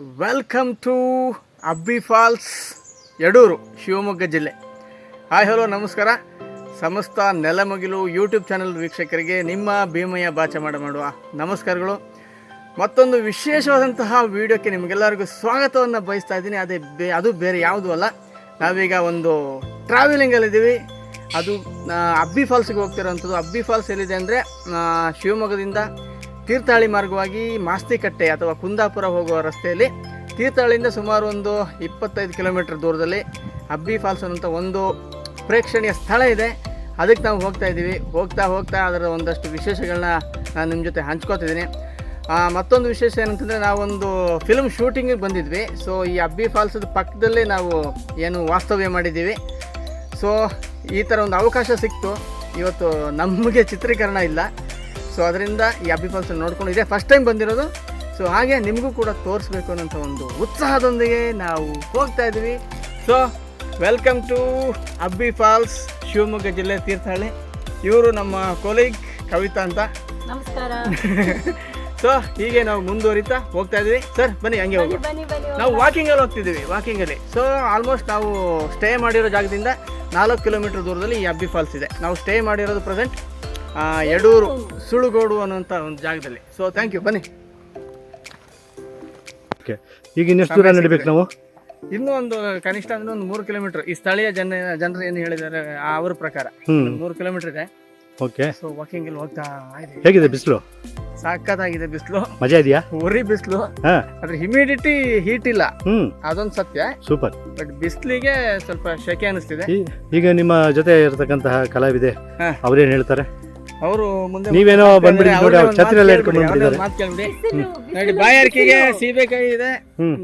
Welcome to Abbi Falls Yadur Shivamogga ಜಿಲ್ಲೆ hi hello ನಮಸ್ಕಾರ ಸಮಸ್ತ ನೆಲಮಗಿಲು ಯೂಟ್ಯೂಬ್ ಚಾನಲ್ ವೀಕ್ಷಕರಿಗೆ ನಿಮ್ಮ ಭೀಮಯ್ಯ ಬಾಚ ಮಾಡ ಮಾಡುವ ನಮಸ್ಕಾರಗಳು. ಮತ್ತೊಂದು ವಿಶೇಷವಾದಂತಹ ವಿಡಿಯೋಕ್ಕೆ ನಿಮಗೆಲ್ಲರಿಗೂ ಸ್ವಾಗತವನ್ನು ಬಯಸ್ತಾ ಇದ್ದೀನಿ. ಅದೇ ಬೇ, ಅದು ಬೇರೆ ಯಾವುದೂ ಅಲ್ಲ. ನಾವೀಗ ಒಂದು ಟ್ರಾವೆಲಿಂಗಲ್ಲಿದ್ದೀವಿ ಅದು ಅಬ್ಬಿ ಫಾಲ್ಸ್ಗೆ ಹೋಗ್ತಿರೋವಂಥದ್ದು. ಅಬ್ಬಿ ಫಾಲ್ಸ್ ಎಲ್ಲಿದೆ ಅಂದರೆ ಶಿವಮೊಗ್ಗದಿಂದ ತೀರ್ಥಹಳ್ಳಿ ಮಾರ್ಗವಾಗಿ ಮಾಸ್ತಿಕಟ್ಟೆ ಅಥವಾ ಕುಂದಾಪುರ ಹೋಗುವ ರಸ್ತೆಯಲ್ಲಿ ತೀರ್ಥಹಳ್ಳಿಯಿಂದ ಸುಮಾರು ಒಂದು ಇಪ್ಪತ್ತೈದು ಕಿಲೋಮೀಟರ್ ದೂರದಲ್ಲಿ ಅಬ್ಬಿ ಫಾಲ್ಸ್ ಅನ್ನೋಂಥ ಒಂದು ಪ್ರೇಕ್ಷಣೀಯ ಸ್ಥಳ ಇದೆ. ಅದಕ್ಕೆ ನಾವು ಹೋಗ್ತಾ ಇದ್ದೀವಿ. ಹೋಗ್ತಾ ಹೋಗ್ತಾ ಅದರ ಒಂದಷ್ಟು ವಿಶೇಷಗಳನ್ನ ನಾನು ನಿಮ್ಮ ಜೊತೆ ಹಂಚ್ಕೋತಿದ್ದೀನಿ. ಮತ್ತೊಂದು ವಿಶೇಷ ಏನಂತಂದರೆ ನಾವೊಂದು ಫಿಲ್ಮ್ ಶೂಟಿಂಗಿಗೆ ಬಂದಿದ್ವಿ. ಸೊ ಈ ಅಬ್ಬಿ ಫಾಲ್ಸದ ಪಕ್ಕದಲ್ಲೇ ನಾವು ಏನು ವಾಸ್ತವ್ಯ ಮಾಡಿದ್ದೀವಿ. ಸೊ ಈ ಥರ ಒಂದು ಅವಕಾಶ ಸಿಕ್ತು. ಇವತ್ತು ನಮಗೆ ಚಿತ್ರೀಕರಣ ಇಲ್ಲ. ಸೊ ಅದರಿಂದ ಈ ಅಬ್ಬಿ ಫಾಲ್ಸ್ ನೋಡ್ಕೊಂಡು ಇದೆ ಫಸ್ಟ್ ಟೈಮ್ ಬಂದಿರೋದು. ಸೊ ಹಾಗೆ ನಿಮಗೂ ಕೂಡ ತೋರಿಸ್ಬೇಕು ಅನ್ನೋಂಥ ಒಂದು ಉತ್ಸಾಹದೊಂದಿಗೆ ನಾವು ಹೋಗ್ತಾ ಇದ್ದೀವಿ. So welcome to Abbi Falls Shivamogga ಜಿಲ್ಲೆ ತೀರ್ಥಹಳ್ಳಿ. ಇವರು ನಮ್ಮ ಕೊಲೀಗ್ ಕವಿತಾ ಅಂತ. ನಮಸ್ಕಾರ. ಸೊ ಹೀಗೆ ನಾವು ಮುಂದುವರಿತಾ ಹೋಗ್ತಾ ಇದ್ದೀವಿ. ಸರ್ ಬನ್ನಿ ಹಂಗೆ ಹೋಗಿ ನಾವು ವಾಕಿಂಗಲ್ಲಿ ಹೋಗ್ತಿದ್ದೀವಿ ವಾಕಿಂಗಲ್ಲಿ ಸೊ ಆಲ್ಮೋಸ್ಟ್ ನಾವು ಸ್ಟೇ ಮಾಡಿರೋ ಜಾಗದಿಂದ ನಾಲ್ಕು ಕಿಲೋಮೀಟರ್ ದೂರದಲ್ಲಿ ಈ ಅಬ್ಬಿ ಫಾಲ್ಸ್ ಇದೆ. ನಾವು ಸ್ಟೇ ಮಾಡಿರೋದು ಪ್ರೆಸೆಂಟ್ ಯಡೂರು ಸುಳುಗೋಡು ಅನ್ನುವಂಥ ಒಂದು ಜಾಗದಲ್ಲಿ. ಸೊ ಥ್ಯಾಂಕ್ ಯು ಬನ್ನಿ. ಓಕೆ ಈಗ ಇನ್ನೆಷ್ಟು ದೂರ ನಡಿಬೇಕು ನಾವು? ಇನ್ನೂ ಒಂದು ಕನಿಷ್ಠ ಅಂದ್ರೆ ಒಂದು ಮೂರು ಕಿಲೋಮೀಟರ್. ಈ ಸ್ಥಳೀಯ ಜನ ಜನರು ಏನು ಹೇಳಿದ್ದಾರೆ ಅವ್ರ ಪ್ರಕಾರ. ಮೂರು ಕಿಲೋಮೀಟರ್ ಇದೆ. ಓಕೆ ಸೊ ವಾಕಿಂಗಲ್ಲಿ ಹೋಗ್ತಾ ಇದೆ. ಹೇಗಿದೆ ಬಿಸಿಲು? ಸಾಕತ್ತಾಗಿದೆ ಬಿಸಿಲು. ಮಜಾ ಇದೆಯಾ? ಉರಿ ಬಿಸಿಲು. ಅದ್ರ ಹಿಮಿಡಿಟಿ ಹೀಟ್ ಇಲ್ಲ. ಹ್ಮ್. ಅದೊಂದು ಸತ್ಯ. ಸೂಪರ್ ಬಟ್ ಬಿಸಿಲಿಗೆ ಸ್ವಲ್ಪ ಶೆಕೆ ಅನಿಸ್ತಿದೆ. ಈಗ ನಿಮ್ಮ ಜೊತೆ ಇರತಕ್ಕಂತಹ ಕಲಾವಿದೆ. ಅವ್ರೇನ್ ಹೇಳ್ತಾರೆ? ಅವರು ಮುಂದೆ ನೀವೇನೋ ಬಂದ್ಬಿಡಿ ನೋಡಿ ಅವ್ರು ಹಿಡ್ಕೊಂಡು ಮಾತ್ ಬಂದ್ಬಿಟ್ಟಿದ್ದಾರೆ. ಮಾತ್ ಕೇಳ್ಬಿಡಿ. ನೋಡಿ ಬಾಯಾರಿಕೆಗೆ ಸೀಬೆಕಾಯಿ ಇದೆ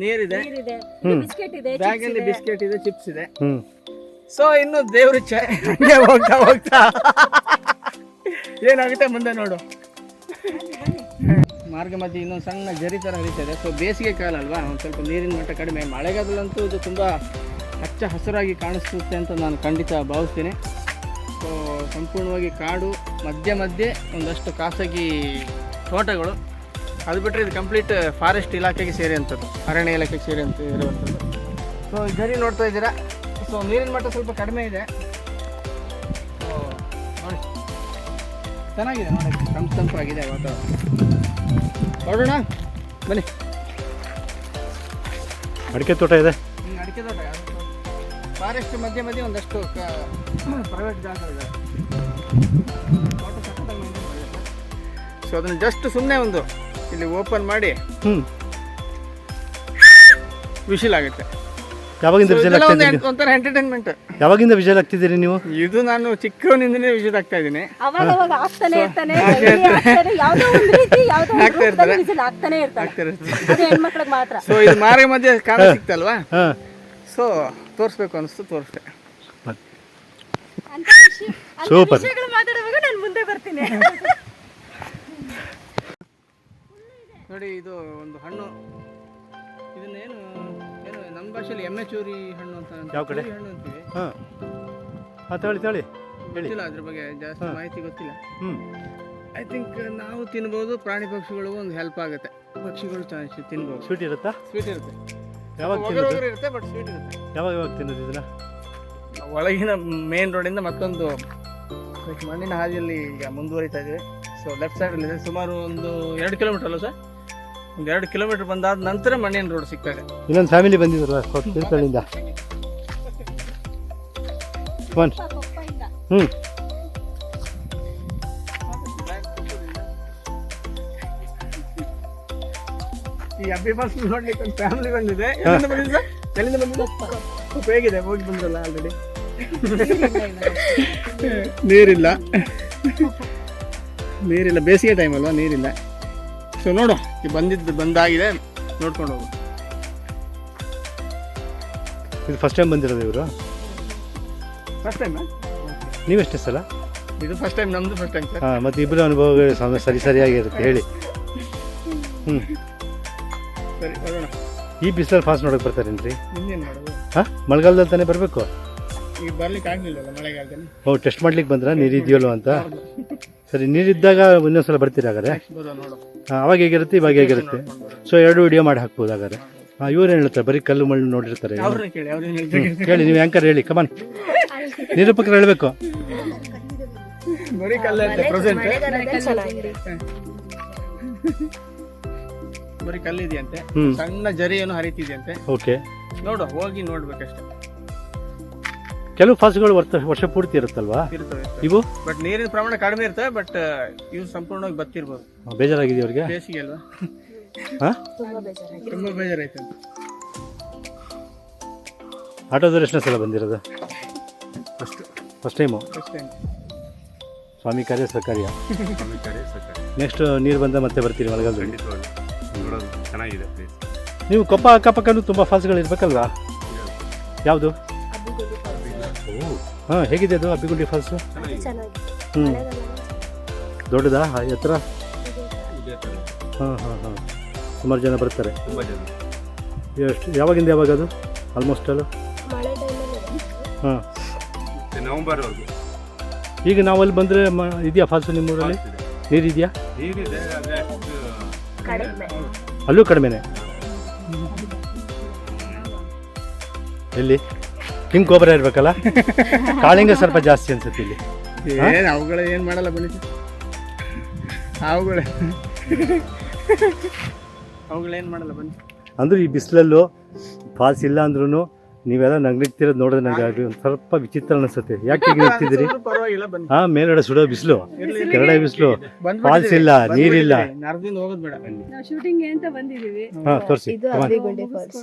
ನೀರಿದೆ. ನೀರಿದೆ. ಹ್ಮ್. ಬಿಸ್ಕೆಟ್ ಇದೆ ಬ್ಯಾಗ್ ಅಲ್ಲಿ ಬಿಸ್ಕೆಟ್ ಇದೆ ಚಿಪ್ಸ್ ಇದೆ. ಸೊ ಇನ್ನು ದೇವ್ರ ಹಂಗೆ ಹೋಗ್ತಾ ಹೋಗ್ತಾ. ಏನಾಗುತ್ತೆ ಮುಂದೆ ನೋಡು. ಮಾರ್ಗ ಮಧ್ಯೆ ಇನ್ನೊಂದು ಸಣ್ಣ ಜರಿ ಥರ ಹರಿತದೆ. ಸೊ ಬೇಸಿಗೆ ಕಾಲ ಅಲ್ವಾ? ಒಂದು ಸ್ವಲ್ಪ ನೀರಿನ ಮಟ್ಟ ಕಡಿಮೆ. ಮಳೆಗಾಲದಲ್ಲಂತೂ ಇದು ತುಂಬ ಹಚ್ಚ ಹಸಿರಾಗಿ ಕಾಣಿಸುತ್ತೆ ಅಂತ ನಾನು ಖಂಡಿತ ಭಾವಿಸ್ತೀನಿ. ಸೊ ಸಂಪೂರ್ಣವಾಗಿ ಕಾಡು ಮಧ್ಯೆ ಮಧ್ಯೆ ಒಂದಷ್ಟು ಖಾಸಗಿ ತೋಟಗಳು. ಅದು ಬಿಟ್ಟರೆ ಇದು ಕಂಪ್ಲೀಟ್ ಫಾರೆಸ್ಟ್ ಇಲಾಖೆಗೆ ಸೇರಿದಂಥದ್ದು ಅರಣ್ಯ ಇಲಾಖೆಗೆ ಸೇರಿ ಅಂತ ಇರುವಂಥದ್ದು ಸೊ ಜರಿ ನೋಡ್ತಾ ಇದ್ದೀರಾ? ಸೊ ನೀರಿನ ಮಟ್ಟ ಸ್ವಲ್ಪ ಕಡಿಮೆ ಇದೆ. ಸೊ ನೋಡಿ. ಚೆನ್ನಾಗಿದೆ ನೋಡಿ. ತಂಪು ತಂಪಾಗಿದೆ ವಾತಾವರಣ. ಹೊರಡೋಣ ಬನ್ನಿ. ಅಡಿಕೆ ತೋಟ ಇದೆ. ಅಡಿಕೆ ತೋಟ. ಫಾರೆಸ್ಟ್ ಮಧ್ಯೆ ಮಧ್ಯೆ ಒಂದಷ್ಟು ಪ್ರೈವೇಟ್ ಜಾಗ ಮಾಡಿದ್ದಾರೆ. ಸೊ ಅದನ್ನು ಜಸ್ಟ್ ಸುಮ್ಮನೆ ಒಂದು ಇಲ್ಲಿ ಓಪನ್ ಮಾಡಿ ಹ್ಞೂ ವಿಶಿಲ್ ಆಗುತ್ತೆ. ಯಾವಾಗಿಂದ ವಿಜಯಲ್ ಒಂದು ಆಗ್ತಿದ್ದೀರಿ ಒಂಥರ ಎಂಟರ್ಟೈನ್ಮೆಂಟ್ ಯಾವಾಗಿಂದ ವಿಜಯಲ್ ಆಗ್ತಿದ್ದೀರಿ ನೀವು? ಇದು ನಾನು ಚಿಕ್ಕವನಿಂದನೇ ವಿಸಿಟ್ ಆಗ್ತಾ ಇದ್ದೀನಿ. ಅವಾಗ ಅವಾಗ ಆಗ್ತಾನೆ ಇರ್ತಾನೆ daily ಒಂದು ರೀತಿ ಯಾವ್ದೋ ಒಂದು ಆಗ್ತಾ ಇರ್ತಾರೆ. ಅದು ಹೆಣ್ಮಕ್ಳಿಗೆ ಮಾತ್ರ. ಸೊ ಇದು ಮಾರ್ಗ ಮಧ್ಯೆ ಕಾಣ ಸಿಕ್ತಲ್ವಾ? ಹಾ. ಸೊ ತೋರಿಸ್ಬೇಕು ಅನಿಸ್ತು ತೋರಿಸ್ದೆ. ಸೂಪರ್ ಮಾತಾಡುವಾಗ ನಾನು ಮುಂದೆ ಬರ್ತೀನಿ. ನೋಡಿ ಇದು ಒಂದು ಹಣ್ಣು. ಇದನ್ನೇನು ಏನು ನಮ್ಮ ಭಾಷೆಯಲ್ಲಿ ಎಮ್ಮೆ ಚೂರಿ ಹಣ್ಣು ಅಂತ ಅಂತೀವಿ. ಯಾವ ಕಡೆ? ಹಣ್ಣು ಅಂತೀವಿ. ಹಾ. ತಳಿ ತಳಿ ಗೊತ್ತಿಲ್ಲ ಅದ್ರ ಬಗ್ಗೆ ಜಾಸ್ತಿ ಮಾಹಿತಿ ಗೊತ್ತಿಲ್ಲ. ಹ್ಞೂ ಐ ಥಿಂಕ್ ನಾವು ತಿನ್ಬೋದು ಪ್ರಾಣಿ ಪಕ್ಷಿಗಳಿಗೂ ಒಂದು ಹೆಲ್ಪ್ ಆಗುತ್ತೆ. ಪಕ್ಷಿಗಳು ಚೆನ್ನಾಗಿ ತಿನ್ಬೋದು. ಸ್ವೀಟ್ ಇರುತ್ತಾ? ಸ್ವೀಟ್ ಇರುತ್ತೆ. ಯಾವಾಗ ಇರುತ್ತೆ ಬಟ್ ಸ್ವೀಟ್ ಇರುತ್ತೆ. ಯಾವಾಗ ಯಾವಾಗ ತಿನ್ನೋದು ಇದನ್ನ ಒಳಗಿನ ಮೇನ್ ರೋಡಿಂದ ಮತ್ತೊಂದು ಮಣ್ಣಿನ ಹಾದಿಯಲ್ಲಿ ಈಗ ಮುಂದುವರಿತಾ ಇದೆ ಸೊ ಲೆಫ್ಟ್ ಸೈಡಲ್ಲಿದೆ ಸುಮಾರು ಒಂದು ಎರಡು ಕಿಲೋಮೀಟರ್ ಅಲ್ಲ ಸರ್ ಒಂದು ಎರಡು ಕಿಲೋಮೀಟರ್ ಬಂದಾದ ನಂತರ ಮಣ್ಣಿನ ರೋಡ್ ಸಿಗ್ತದೆ ಇನ್ನೊಂದು ಫ್ಯಾಮಿಲಿ ಬಂದಿದ್ರಲ್ಲ ತೀರ್ಥಹಳ್ಳಿಯಿಂದ ಹ್ಮ್. ಈ ಅಬ್ಬಿ ಬಸ್ ನೋಡ್ಲಿಕ್ಕೆ ಒಂದು ಫ್ಯಾಮಿಲಿ ಬಂದಿದೆ. ಎಲ್ಲಿಂದ ಹೇಗಿದೆ? ಹೋಗಿ ಬಂದ್ರಲ್ಲ ಆಲ್ರೆಡಿ ನೀರಿಲ್ಲ. ನೀರಿಲ್ಲ. ಬೇಸಿಗೆ ಟೈಮ್ ಅಲ್ವಾ? ನೀರಿಲ್ಲ. ಸೊ ನೋಡು. ಈ ಬಂದಿದ್ದು ಬಂದಾಗಿದೆ. ನೋಡ್ಕೊಂಡು ಹೋಗು. ಇದು ಫಸ್ಟ್ ಟೈಮ್ ಬಂದಿರೋದು ಇವರು? ಫಸ್ಟ್ ಟೈಮ್ ನೀವೆಷ್ಟೇ ಸಲ? ಇದು ಫಸ್ಟ್ ಟೈಮ್ ನಮ್ದು ಫಸ್ಟ್ ಟೈಮ್ ಸರ್ ಹಾಂ ಮತ್ತೆ ಇಬ್ಬರು ಅನುಭವಗಳು ಸಮ- ಸರಿ ಸರಿಯಾಗಿರುತ್ತೆ ಹೇಳಿ. ಹ್ಞೂ ಸರಿ ಬರೋಣ ಈ ಬಿಸಿಲಲ್ಲಿ ಫಾಸ್ಟ್ ನೋಡೋಕ್ಕೆ ಬರ್ತಾರೇನ್ರಿ ಇನ್ನೇನು ಮಾಡೋದು? ಹಾಂ? ಮಳೆಗಾಲದಲ್ಲಿ ತಾನೇ ಬರಬೇಕು? ಈಗ ಬರ್ಲಿಕ್ಕೆ ಆಗ್ಲಿಲ್ಲಲ್ಲ ಮಳೆಗಾಲದಲ್ಲಿ? ಓ ಟೆಸ್ಟ್ ಮಾಡ್ಲಿಕ್ಕೆ ಬಂದ್ರಾ? ನೀರು ಇದೆಯಲ್ಲೋ ಅಂತ? ಸರಿ ನೀರಿದ್ದಾಗ ಒಂದೊಂದ್ಸಲ ಬರ್ತೀರಾ ಹಾಗಾದ್ರೆ? ಹಾಂ ಅವಾಗ ಹೇಗಿರುತ್ತೆ? ಇವಾಗ ಹೇಗಿರುತ್ತೆ? ಸೊ ಎರಡು ವಿಡಿಯೋ ಮಾಡಿ ಹಾಕ್ಬೋದು ಹಾಗಾದ್ರೆ. ಹಾಂ ಇವ್ರು ಏನು ಹೇಳ್ತಾರೆ? ಬರೀ ಕಲ್ಲು ಮಣ್ಣು ನೋಡಿರ್ತಾರೆ ಹೇಳಿ ನೀವು ಆ್ಯಂಕರ್ ಹೇಳಿ ಕಮಾನ್ ನಿರೂಪಕರು ಹೇಳಬೇಕು. ಬರೀ ಕಲ್ಲು ಅಂತ ಪ್ರೆಸೆಂಟ್ ಚೆನ್ನಾಗಿದೆ. ಬರೀ ಕಲ್ಲಿದೆಯಂತೆ ಹ್ಮ್. ಸಣ್ಣ ಜರಿ ಏನು ಹರಿತಿದೆಯಂತೆ. ಓಕೆ. ನೋಡು ಹೋಗಿ ನೋಡ್ಬೇಕಷ್ಟೇ. ಕೆಲವು ಫಾಲ್ಸ್ಗಳು ವರ್ಷ ವರ್ಷ ಪೂರ್ತಿ ಇರುತ್ತಲ್ವಾ? ಇರ್ತವೆ ಇವು? ಬಟ್ ನೀರಿನ ಪ್ರಮಾಣ ಕಡಿಮೆ ಇರ್ತವೆ ಬಟ್ ಇವು ಸಂಪೂರ್ಣವಾಗಿ ಬತ್ತಿರ್ಬೋದು. ಬೇಜಾರಾಗಿದೆ ಅವ್ರಿಗೆ ಬೇಸಿಗೆ ಅಲ್ವಾ? ಹಾಂ? ತುಂಬಾ ಬೇಜಾರಾಗಿದೆ ತುಂಬಾ ಬೇಜಾರಾಯ್ತು ಆಟೋದವ್ರು ಎಷ್ಟನೇ ಸಲ ಬಂದಿರೋದು? ಅಷ್ಟು. ಫಸ್ಟ್ ಟೈಮು ಅಷ್ಟೇ ಸ್ವಾಮಿ ಕಾರ್ಯ ಸಕ್ಕರೆ ನೆಕ್ಸ್ಟ್ ನೀರು ಬಂದ ಮತ್ತೆ ಬರ್ತೀರಿ ಮಳೆಗಾಲದಲ್ಲಿ ಚೆನ್ನಾಗಿದೆ ಪ್ಲೇಸ್ ನೀವು ಕೊಪ್ಪ ಅಕ್ಕಪಕ್ಕನೂ ತುಂಬ ಫಾಲ್ಸ್ಗಳು ಇರ್ಬೇಕಲ್ವಾ ಯಾವುದು ಹಾಂ ಹೇಗಿದೆ ಅದು ಅಬ್ಬಿಗುಂಡಿ ಫಾಲ್ಸು? ಚೆನ್ನಾಗಿದೆ. ಚೆನ್ನಾಗಿದೆ. ಹ್ಞೂ ದೊಡ್ಡದಾ? ಆ ಎತ್ತರ? ಹಾಂ ಹಾಂ ಹಾಂ. ಸುಮಾರು ಜನ ಬರ್ತಾರೆ. ತುಂಬ ಜನ. ಎಷ್ಟು ಯಾವಾಗಿಂದ ಯಾವಾಗ ಅದು? ಆಲ್ಮೋಸ್ಟ್ ಅಲ್ಲ? ಮಳೆ ಟೈಮಲ್ಲಿ ಹಾಂ. ನವೆಂಬರ್ವರೆಗೂ ಈಗ ನಾವು ಅಲ್ಲಿ ಬಂದರೆ ಮ ಇದೆಯಾ ಫಾಲ್ಸು ನಿಮ್ಮೂರಲ್ಲಿ. ನೀರಿದೆಯಾ? ನೀರಿದೆ ಅಲ್ಲೂ ಕಡಿಮೆನೆ. ಎಲ್ಲಿ? ನಿಮ್ಮ ಗೊಬ್ಬರ ಇರ್ಬೇಕಲ್ಲ? ಕಾಳಿಂಗ ಸ್ವಲ್ಪ ಜಾಸ್ತಿ ಅನ್ಸುತ್ತೆ ಇಲ್ಲಿ. ಏನು ಅವುಗಳ ಏನು ಮಾಡಲ್ಲ ಬನ್ನಿ. ಅವುಗಳ. ಅವುಗಳೇನು ಮಾಡಲ್ಲ ಬನ್ನಿ. ಅಂದ್ರೆ ಈ ಬಿಸಿಲಲ್ಲೂ ಫಾಲ್ಸ್ ಇಲ್ಲ ಅಂದ್ರೂ ನೀವೆಲ್ಲ ನಂಗೆ ನಿಂತಿರೋದು ನೋಡಿದ್ರೆ ನಂಗೆ ಅದು ಒಂದ್ ಸ್ವಲ್ಪ ವಿಚಿತ್ರ ಅನಿಸುತ್ತೆ. ಯಾಕೆ ಹೀಗೆ ಹಾ ಮೇಲ್ಗಡೆ ಸುಡೋ ಬಿಸಿಲು. ಕೆರಡೆ ಬಿಸಿಲು. ಫಾಲ್ಸ್ ಇಲ್ಲ ನೀರಿಲ್ಲ. ನರದಿಂದ ಹೋಗೋದು ಬೇಡ ನಾವು ಶೂಟಿಂಗ್ ಅಂತ ಬಂದಿದೀವಿ. ಹಾ ತೋರಿಸಿ. ಇದು ಅಬ್ಬಿಗುಂಡಿ ಫಾಲ್ಸ್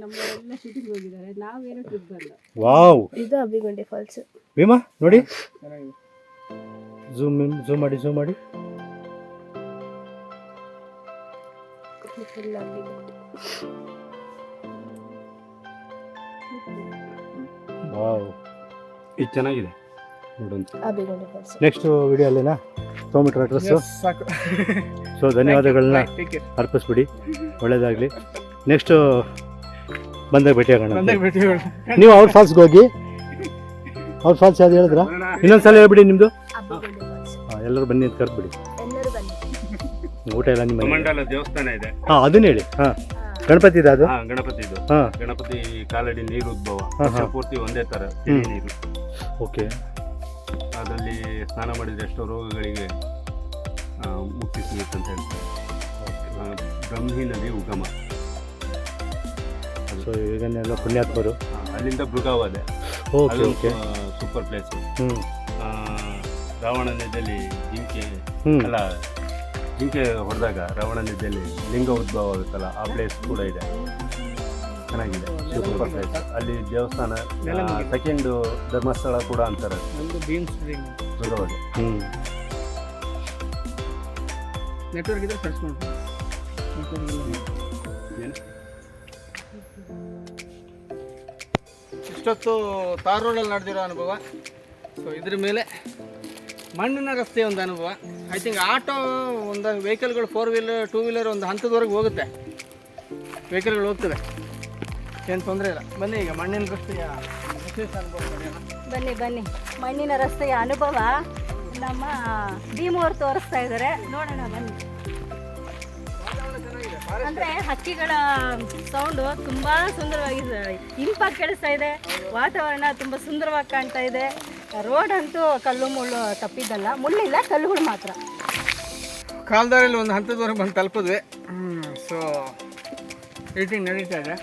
ನಮ್ಮವರೆಲ್ಲ ಶೂಟಿಂಗ್ ಹೋಗಿದ್ದಾರೆ. ನಾವೇನು ಟ್ರಿಪ್ ಬರಲ್ಲ ವಾವ್. ಇದು ಅಬ್ಬಿಗುಂಡೆ ಫಾಲ್ಸ್ ಭೀಮಾ ನೋಡಿ. ಜೂಮ್ ಝೂಮ್ ಜೂಮ್ ಮಾಡಿ ಜೂಮ್ ಮಾಡಿ. ಫುಲ್ ಅಬ್ಬಿಗುಂಡಿ. ವಾವ್. ಇದು ಚೆನ್ನಾಗಿದೆ. ಫಾಲ್ಸ್ ನೆಕ್ಸ್ಟ್ ವಿಡಿಯೋ ಅಲ್ಲೇನಾ ತೊಗೊಂಬಿಟ್ರ ಅಡ್ರೆಸ್ಸು ಸಾಕು. ಸೊ ಧನ್ಯವಾದಗಳನ್ನ. ಅರ್ಪಿಸ್ಬಿಡಿ. ಒಳ್ಳೇದಾಗಲಿ. ನೆಕ್ಸ್ಟು ಬಂದಾಗ ಭೇಟಿ ಆಗೋಣ. ನೀವು ಅವ್ರ ಫಾಲ್ಸ್ಗೆ ಹೋಗಿ. ಅವ್ರ ಫಾಲ್ಸ್ ಯಾವ್ದು ಹೇಳಿದ್ರ? ಇನ್ನೊಂದ್ಸಲ ಹೇಳ್ಬಿಡಿ ನಿಮ್ಮದು ಎಲ್ಲರೂ ಬನ್ನಿ ಅಂತ ಕರೆದ್ಬಿಡಿ. ಬನ್ನಿ. ಊಟ ಎಲ್ಲ ನಿಮ್ಮ. ದೇವಸ್ಥಾನ ಇದೆ. ಹಾಂ ಅದನ್ನ ಹೇಳಿ. ಹಾಂ. ಗಣಪತಿ ಇದೆ ಅದು? ಗಣಪತಿ ಇದು ಹಾಂ. ಗಣಪತಿ ಕಾಲಡಿ ನೀರು ಉದ್ಭವ. ಪೂರ್ತಿ ಒಂದೇ ತರ. ನೀರು. ಓಕೆ. ಸ್ನಾನ ಮಾಡಿದರೆ ಎಷ್ಟೋ ರೋಗಗಳಿಗೆ ಮುಕ್ತಿ ಸಿಗುತ್ತೆ ಅಂತ ಹೇಳ್ತಾರೆ. ಬ್ರಹ್ಮಿ ನದಿ ಉಗಮ. ಸೊ ಇದನ್ನೆಲ್ಲ ಪುಣ್ಯಾತ್ಮರು? ಅಲ್ಲಿಂದ ಮೃಗಾವಾದೆ. ಓಕೆ ಓಕೆ ಸೂಪರ್ ಪ್ಲೇಸ್ ಹ್ಞೂ ರಾವಣ ನದಿಯಲ್ಲಿ ಜಿಂಕೆ ಹ್ಞೂ ಅಲ್ಲ ಜಿಂಕೆ ಹೊಡೆದಾಗ ರಾವಣ ನದಿಯಲ್ಲಿ ಲಿಂಗ ಉದ್ಭವ ಆಗುತ್ತಲ್ಲ ಆ ಪ್ಲೇಸ್ ಕೂಡ ಇದೆ. ಚೆನ್ನಾಗಿದೆ ಸೂಪರ್ ಪ್ಲೇಸ್ ಅಲ್ಲಿ ದೇವಸ್ಥಾನ ಸೆಕೆಂಡ್ ಧರ್ಮಸ್ಥಳ ಕೂಡ ಅಂತಾರೆ. ಹ್ಞೂ ನೆಟ್ವರ್ಕ್ ಇದ್ರೆ ಸರ್ಚ್ ಮಾಡ್ಬೋದು? ಇಷ್ಟೊತ್ತು ತಾರ್ ರೋಡಲ್ಲಿ ನಡೆದಿರೋ ಅನುಭವ. ಸೊ ಇದ್ರ ಮೇಲೆ ಮಣ್ಣಿನ ರಸ್ತೆ ಒಂದು ಅನುಭವ. ಐ ಥಿಂಕ್ ಆಟೋ ಒಂದು ವೆಹಿಕಲ್ಗಳು ಫೋರ್ ವೀಲರ್ ಟೂ ವೀಲರ್ ಒಂದು ಹಂತದವರೆಗೆ ಹೋಗುತ್ತೆ. ವೆಹಿಕಲ್ಗಳು ಹೋಗ್ತವೆ. ಏನು ತೊಂದರೆ ಇಲ್ಲ. ಬನ್ನಿ ಈಗ ಮಣ್ಣಿನ ರಸ್ತೆಯ ವಿಶೇಷ ಅನುಭವ. ಬನ್ನಿ ಬನ್ನಿ. ಮಣ್ಣಿನ ರಸ್ತೆಯ ಅನುಭವ. ನಮ್ಮ ಭೀಮು ಅವ್ರು ತೋರಿಸ್ತಾ ಇದ್ದಾರೆ ನೋಡೋಣ ಬನ್ನಿ. ಅಂದ್ರೆ ಹಕ್ಕಿಗಳ ಸೌಂಡ್ ತುಂಬಾ ಸುಂದರವಾಗಿದೆ. ಇಂಪಾಗಿ ಕೇಳಿಸ್ತಾ ಇದೆ. ವಾತಾವರಣ ತುಂಬಾ ಸುಂದರವಾಗಿ ಕಾಣ್ತಾ ಇದೆ. ರೋಡ್ ಅಂತೂ ಕಲ್ಲು ಮುಳ್ಳು ತಪ್ಪಿದ್ದಲ್ಲ. ಮುಳ್ಳಿಲ್ಲ ಕಲ್ಲುಗಳು ಮಾತ್ರ. ಕಾಲದಲ್ಲಿ ಒಂದು ಹಂತದವರೆಗೆ ಬಂದು ತಲುಪಿದ್ವಿ. ಸೊ ಏಟಿಂಗ್ ನಡೀತಾ ಇದೆ.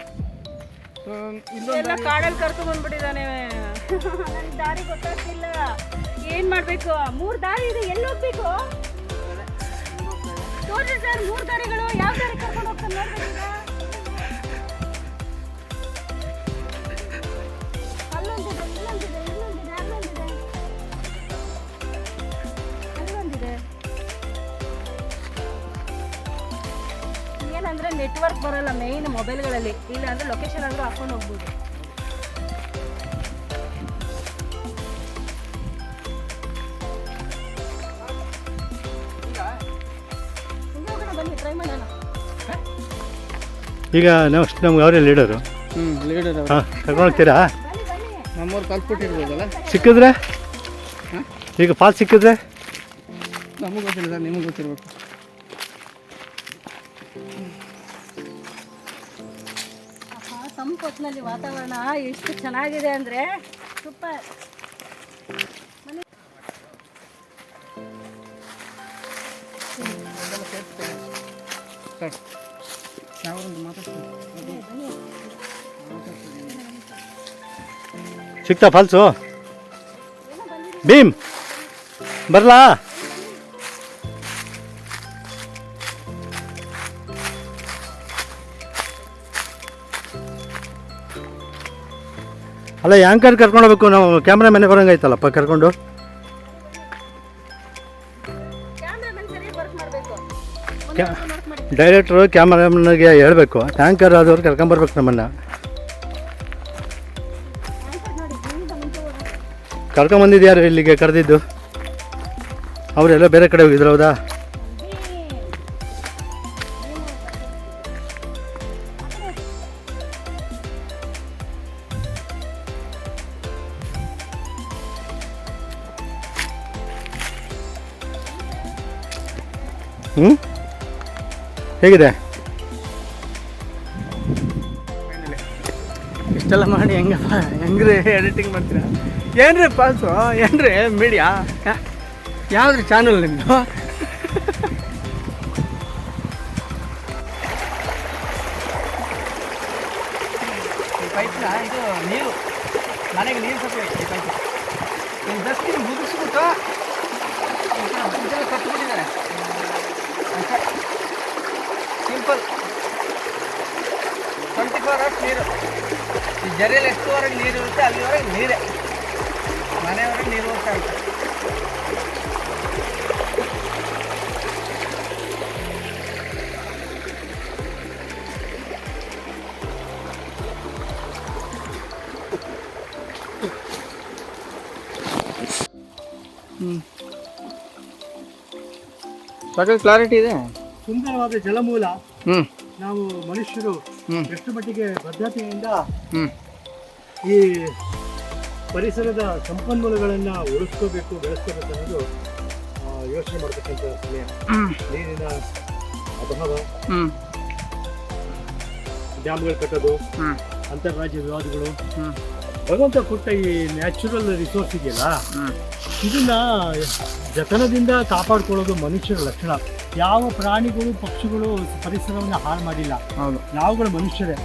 ಕಾಡಲ್ಲಿ ಕರ್ಕೊಂಡ್ ಬಂದ್ಬಿಟ್ಟಿದ್ದಾನೆ ನನ್ ದಾರಿ ಗೊತ್ತಾಗ್ತಿಲ್ಲ. ಏನ್ ಮಾಡ್ಬೇಕು? ಮೂರ್ ದಾರಿ ಇದೆ, ಎಲ್ಲಿ ಹೋಗ್ಬೇಕು? ತೋರ್ಸಿ ಸರ್, ಮೂರು ದಾರಿಗಳು. ಯಾವ ದಾರಿ ಕರ್ಕೊಂಡು ಹೋಗ್ತಾರೆ ನೋಡ್ಬೇಕು ಅಲ್ಲೊಂದಿದೆ ಇಲ್ಲೊಂದಿದೆ ಇಲ್ಲೊಂದಿದೆ ಅಲ್ಲೊಂದಿದೆ. ಅಲ್ಲೊಂದಿದೆ. ಏನಂದ್ರೆ ನೆಟ್ವರ್ಕ್ ಬರಲ್ಲ ಮೇಯ್ನ್ ಮೊಬೈಲ್ಗಳಲ್ಲಿ ಇಲ್ಲ ಅಂದ್ರೆ ಲೊಕೇಶನ್ ಆದ್ರೂ ಹಾಕೊಂಡು ಹೋಗ್ಬೋದು. ಮಾಡೋಣ ಈಗ ನೆಕ್ಸ್ಟ್ ನಮ್ಗೆ ಅವರೇ ಲೀಡರು ಹ್ಞೂ ಲೀಡರ್ ಅವರು. ಹಾಂ ನಮ್ಮವ್ರು ತಲುಪಿಟ್ಟಿರ್ಬೋದಲ್ಲ ಸಿಕ್ಕಿದ್ರೆ? ಈಗ ಫಾಲ್ ಸಿಕ್ಕಿದ್ರೆ? ನಮಗೆ ಗೊತ್ತಿಲ್ಲ ಸರ್ ನಿಮಗೆ ಗೊತ್ತಿರ್ಬೇಕು. ತಂಪೊತ್ತಿನಲ್ಲಿ ವಾತಾವರಣ ಎಷ್ಟು ಚೆನ್ನಾಗಿದೆ ಅಂದರೆ ಸೂಪರ್. ಸಿಕ್ತಾ ಫಾಲ್ಸು ಭೀಮ್ ಬರಲಾ? ಅಲ್ಲ ಯಾಂಕರ್ ಕರ್ಕೊಂಡು ಹೋಗ್ಬೇಕು? ನಾವು ಕ್ಯಾಮ್ರಾ ಮನೆ ಬರೋಂಗಾಯ್ತಲ್ಲಪ್ಪ ಕರ್ಕೊಂಡು? ಡೈರೆಕ್ಟ್ರು ಕ್ಯಾಮ್ರಾಮನ್ಗೆ ಹೇಳಬೇಕು. ಟ್ಯಾಂಕರ್ ಆದವ್ರು ಕರ್ಕೊಂಬರ್ಬೇಕು ನಮ್ಮನ್ನು. ಕರ್ಕೊಂಬಂದಿದ್ದು ಇಲ್ಲಿಗೆ ಕರೆದಿದ್ದು? ಅವರೆಲ್ಲ ಬೇರೆ ಕಡೆ ಹೋಗಿದ್ರು, ಹೌದಾ? ಹ್ಞೂ ಹೇಗಿದೆ? ಇಷ್ಟೆಲ್ಲ ಮಾಡಿ ಹೆಂಗಪ್ಪ ಹೆಂಗ್ರಿ ಎಡಿಟಿಂಗ್ ಮಾಡ್ತೀರಾ? ಏನ್ರಿ ಪಾಲ್ಸು? ಏನ್ರಿ ಮೀಡಿಯಾ ಯಾವ್ದ್ರಿ ಚಾನಲ್ ನಿಮ್ಮದು ಇದು ನೀರು ಮನೆಗೆ ನೀರು ಸಪ್ಲೈ ಈ ಪೈಪ್ ಈ ಜಸ್ಟ್ ಹಿಂಗೆ ಮುಗಿಸ್ಬಿಟ್ಟು ಇದೆಲ್ಲ ಕಟ್ಬಿಟ್ಟಿದ್ದಾರೆ ಅಷ್ಟೇ ಸಿಂಪಲ್ ಟ್ವೆಂಟಿ ಫೋರ್ ಅವರ್ಸ್ ನೀರು ಈ ಜರಿಯಲ್ಲಿ ಎಷ್ಟುವರೆಗೆ ನೀರು ಇರುತ್ತೆ ಅಲ್ಲಿವರೆಗೆ ನೀರೇ. ಮನೆಯವರೆಗೆ ನೀರು ಹೋಗ್ತಾ ಇರುತ್ತೆ ಸಾಕಷ್ಟು ಕ್ಲಾರಿಟಿ ಇದೆ. ಸುಂದರವಾದ ಜಲಮೂಲ. ಹ್ಞೂ ನಾವು ಮನುಷ್ಯರು. ಎಷ್ಟು ಮಟ್ಟಿಗೆ ಬದ್ಧತೆಯಿಂದ ಹ್ಞೂ ಈ ಪರಿಸರದ ಸಂಪನ್ಮೂಲಗಳನ್ನು ಉಳಿಸ್ಕೋಬೇಕು ಬೆಳೆಸ್ಕೋಬೇಕು ಅನ್ನೋದು ಯೋಚನೆ ಮಾಡ್ತಕ್ಕಂಥ ಸಮಯ. ನೀರಿನ ಅಭಾವ ಡ್ಯಾಮ್ಗಳು ಕಟ್ಟೋದು ಅಂತರಾಜ್ಯ ವಿವಾದಗಳು. ಭಗವಂತ ಕೊಟ್ಟ ಈ ನ್ಯಾಚುರಲ್ ರಿಸೋರ್ಸ್ ಇದೆಯಲ್ಲ ಇದನ್ನ ಜತನದಿಂದ ಕಾಪಾಡ್ಕೊಳ್ಳೋದು ಮನುಷ್ಯರ ಲಕ್ಷಣ. ಯಾವ ಪ್ರಾಣಿಗಳು ಪಕ್ಷಿಗಳು ಪರಿಸರವನ್ನು ಹಾಳು ಮಾಡಿಲ್ಲ. ಹೌದು. ನಾವುಗಳು ಮನುಷ್ಯರೇ.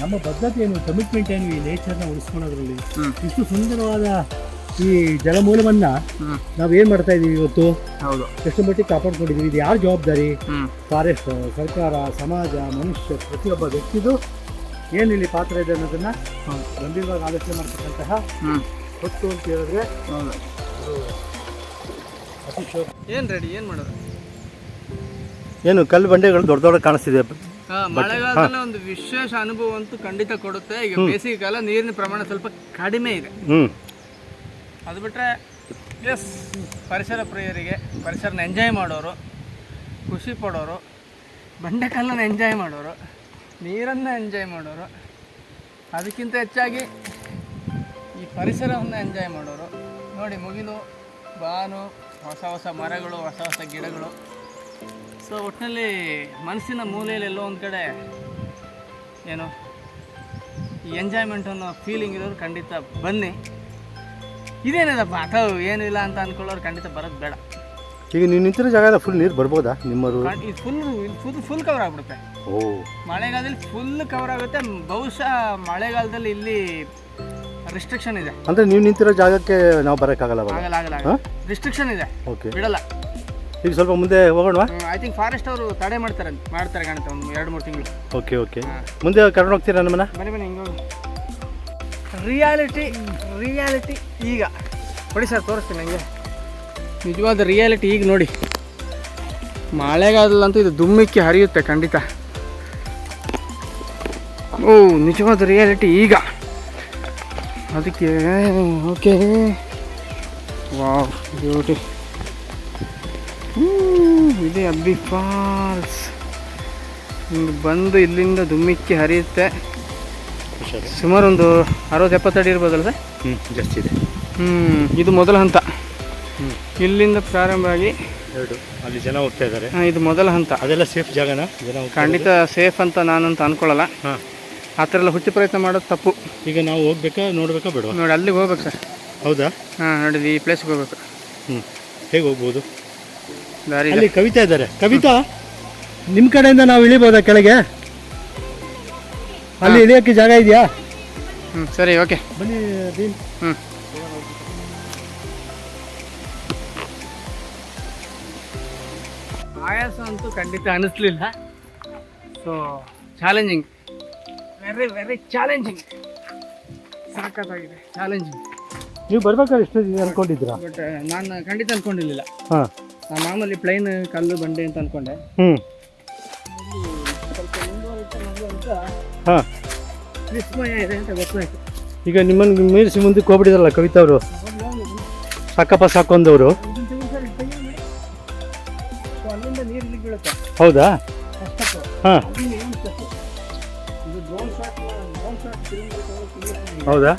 ನಮ್ಮ ಬದ್ಧತೆ ಏನು ಕಮಿಟ್ಮೆಂಟ್ ಏನು ಈ ನೇಚರ್ನ ಉಳಿಸ್ಕೊಳ್ಳೋದ್ರಲ್ಲಿ. ಇಷ್ಟು ಸುಂದರವಾದ ಈ ಜಲಮೂಲವನ್ನ. ನಾವು ಏನ್ ಮಾಡ್ತಾ ಇದೀವಿ ಇವತ್ತು? ಹೌದು. ಎಷ್ಟು ಮಟ್ಟಿಗೆ ಕಾಪಾಡ್ಕೊಂಡಿದೀವಿ? ಇದು ಯಾರ ಜವಾಬ್ದಾರಿ? ಫಾರೆಸ್ಟ್ ಸರ್ಕಾರ ಸಮಾಜ ಮನುಷ್ಯ ಪ್ರತಿಯೊಬ್ಬ ವ್ಯಕ್ತಿದು ಏನು ಇಲ್ಲಿ ಪಾತ್ರ ಇದೆ ಅನ್ನೋದನ್ನ ಹೌದು. ಗಂಭೀರವಾಗಿ ಆಲೋಚನೆ ಮಾಡ್ತಕ್ಕಂತಹ ಹೊತ್ತು ಅಂತ ಹೇಳಿದ್ರೆ ಹೌದು. ಅದು ಅತಿ ಏನು ರೆಡಿ ಏನು ಮಾಡೋದು? ಏನು ಕಲ್ಲು ಬಂಡೆಗಳು ದೊಡ್ಡ ದೊಡ್ಡ ಕಾಣಿಸ್ತಿದೆ. ಹಾ, ಮಳೆಗಾಲದಲ್ಲಿ ಒಂದು ವಿಶೇಷ ಅನುಭವ ಅಂತೂ ಖಂಡಿತ ಕೊಡುತ್ತೆ. ಈಗ ಬೇಸಿಗೆ ಕಾಲ ನೀರಿನ ಪ್ರಮಾಣ ಸ್ವಲ್ಪ ಕಡಿಮೆ ಇದೆ. ಅದು ಬಿಟ್ಟರೆ ಎಸ್ ಪರಿಸರ ಪ್ರಿಯರಿಗೆ ಪರಿಸರನ ಎಂಜಾಯ್ ಮಾಡೋರು ಖುಷಿ ಪಡೋರು ಬಂಡೆಕಲ್ಲನ್ನ ಎಂಜಾಯ್ ಮಾಡೋರು ನೀರನ್ನು ಎಂಜಾಯ್ ಮಾಡೋರು ಅದಕ್ಕಿಂತ ಹೆಚ್ಚಾಗಿ ಈ ಪರಿಸರವನ್ನು ಎಂಜಾಯ್ ಮಾಡೋರು. ನೋಡಿ ಮುಗಿಲು ಬಾನು ಹೊಸ ಹೊಸ ಮರಗಳು ಹೊಸ ಹೊಸ ಗಿಡಗಳು. ಸೊ ಒಟ್ಟಿನಲ್ಲಿ ಮನಸ್ಸಿನ ಮೂಲೆಯಲ್ಲಿ ಎಲ್ಲೋ ಒಂದು ಕಡೆ ಏನು ಈ ಎಂಜಾಯ್ಮೆಂಟ್ ಅನ್ನೋ ಫೀಲಿಂಗ್ ಇರೋರು ಖಂಡಿತ ಬನ್ನಿ. ಇದೇನಿದಪ್ಪ? ಅಥವಾ ಏನೂ ಇಲ್ಲ ಅಂತ ಅಂದ್ಕೊಳ್ಳೋರು ಖಂಡಿತ ಬರೋದು ಬೇಡ. ಈಗ ನೀವು ನಿಂತಿರೋ ಜಾಗ ಫುಲ್ ನೀರು ಬರ್ಬೋದಾ? ನಿಮ್ಮರು ಕಣ್- ಇದು ಫುಲ್ ಫುಲ್ ಫುಲ್ ಕವರ್ ಆಗ್ಬಿಡುತ್ತೆ. ಓ. ಮಳೆಗಾಲದಲ್ಲಿ ಫುಲ್ ಕವರ್ ಆಗುತ್ತೆ. ಬಹುಶಃ ಮಳೆಗಾಲದಲ್ಲಿ ಇಲ್ಲಿ ರಿಸ್ಟ್ರಿಕ್ಷನ್ ಇದೆ. ಅಂದ್ರೆ ನೀವು ನಿಂತಿರೋ ಜಾಗಕ್ಕೆ ನಾವು ಬರೋಕ್ಕಾಗಲ್ಲ ಆಗಲ್ಲ ಆಗಲ್ಲ ರಿಸ್ಟ್ರಿಕ್ಷನ್ ಇದೆ. ಓಕೆ ಬಿಡಲ್ಲ. ಈಗ ಸ್ವಲ್ಪ ಮುಂದೆ ಹೋಗೋಣವಾ? ಐ ಥಿಂಕ್ ಫಾರೆಸ್ಟ್ ಅವರು ತಡೆ ಮಾಡ್ತಾರೆ ಮಾಡ್ತಾರೆ ಕಾಣುತ್ತೆ ಒಂದು ಎರಡು ಮೂರು ತಿಂಗಳು. ಓಕೆ ಓಕೆ ಮುಂದೆ ಕರ್ಕೊಂಡು ಹೋಗ್ತೀರಾ ನಮ್ಮನ್ನ? ಬನ್ನಿ ಬನ್ನಿ ಹಿಂಗೆ ರಿಯಾಲಿಟಿ ರಿಯಾಲಿಟಿ ಈಗ. ನೋಡಿ ಸರ್ ತೋರಿಸ್ತೀನಿ ನನಗೆ ನಿಜವಾದ ರಿಯಾಲಿಟಿ ಈಗ ನೋಡಿ. ಮಳೆಗಾಲದಲ್ಲಂತೂ ಇದು ದುಮ್ಮಿಕ್ಕಿ ಹರಿಯುತ್ತೆ ಖಂಡಿತ. ಓ ನಿಜವಾದ ರಿಯಾಲಿಟಿ ಈಗ. ಅದಕ್ಕೆ ಓಕೆ ವಾವ್ ಬ್ಯೂಟಿ ಇದೆ ಅಬ್ಬಿ ಫಾಲ್ಸ್. ಬಂದು ಇಲ್ಲಿಂದ ದುಮ್ಮಿಕ್ಕಿ ಹರಿಯುತ್ತೆ. ಸುಮಾರು ಒಂದು ಅರವತ್ತು ಎಪ್ಪತ್ತಡಿ ಇರ್ಬೋದಲ್ಲ ಸರ್ ಹ್ಞೂ ಜಾಸ್ತಿ ಇದೆ. ಹ್ಞೂ ಇದು ಮೊದಲ ಹಂತ. ಇಲ್ಲಿಂದ ಪ್ರಾರಂಭ ಆಗಿ ಎರಡು ಅಲ್ಲಿ ಜನ ಹೋಗ್ತಾ ಇದ್ದಾರೆ. ಇದು ಮೊದಲ ಹಂತ. ಅದೆಲ್ಲ ಸೇಫ್ ಜಾಗನಾ? ಜನ ಖಂಡಿತ ಸೇಫ್ ಅಂತ ನಾನಂತ ಅನ್ಕೊಳ್ಳಲ್ಲ ಹಾಂ. ಆ ಥರ ಎಲ್ಲ ಹುಚ್ಚು ಪ್ರಯತ್ನ ಮಾಡೋದು ತಪ್ಪು. ಈಗ ನಾವು ಹೋಗ್ಬೇಕಾ ನೋಡ್ಬೇಕಾ ಬೇಡವಾ? ನೋಡಿ ಅಲ್ಲಿಗೆ ಹೋಗ್ಬೇಕು ಸರ್. ಹೌದಾ? ಹಾಂ ನೋಡಿ ಈ ಪ್ಲೇಸ್ಗೆ ಹೋಗ್ಬೇಕು. ಹ್ಞೂ ಹೇಗೆ ಹೋಗ್ಬೋದು? ದಾರಿ ಇದೆ. ಅಲ್ಲಿ ಕವಿತಾ ಇದ್ದಾರೆ. ಕವಿತಾ ನಿಮ್ಮ ಕಡೆಯಿಂದ ನಾವು ಇಳಿಬೋದಾ ಕೆಳಗೆ? ಅಲ್ಲಿ ಇಳಿಯೋಕ್ಕೆ ಜಾಗ ಇದೆಯಾ? ಹ್ಞೂ ಸರಿ ಓಕೆ. ಬನ್ನಿ ದೀನ್ ಹ್ಞೂ ಆಯಾಸ ಅಂತೂ ಖಂಡಿತ ಅನಿಸ್ಲಿಲ್ಲ. So challenging very very challenging ಸಾಕತ್ತಾಗಿದೆ challenging ನೀವು ಬರ್ಬೇಕಾದ್ರೆ ಎಷ್ಟು ಅನ್ಕೊಂಡಿದ್ದೀರಾ? ಬಟ್ ನಾನು ಖಂಡಿತ ಅನ್ಕೊಂಡಿರ್ಲಿಲ್ಲ. ಹಾಂ. ಮಾಮೂಲಿ ಪ್ಲೈನ್ ಕಲ್ಲು ಬಂಡೆ ಅಂತ ಅನ್ಕೊಂಡೆ. ಹ್ಞೂ ಹಾಂ. ಈಗ ನಿಮ್ಮನ್ನು ಮೀರಿಸಿ ಮುಂದಕ್ಕೆ ಹೋಗ್ಬಿಟ್ಟಿದ್ರಲ್ಲ ಕವಿತಾ ಅವರು? ಸಾಕಪ್ಪ ಸಾಕೊಂದವರು. ಹೌದಾ? ಹಾಂ. ಹೌದಾ?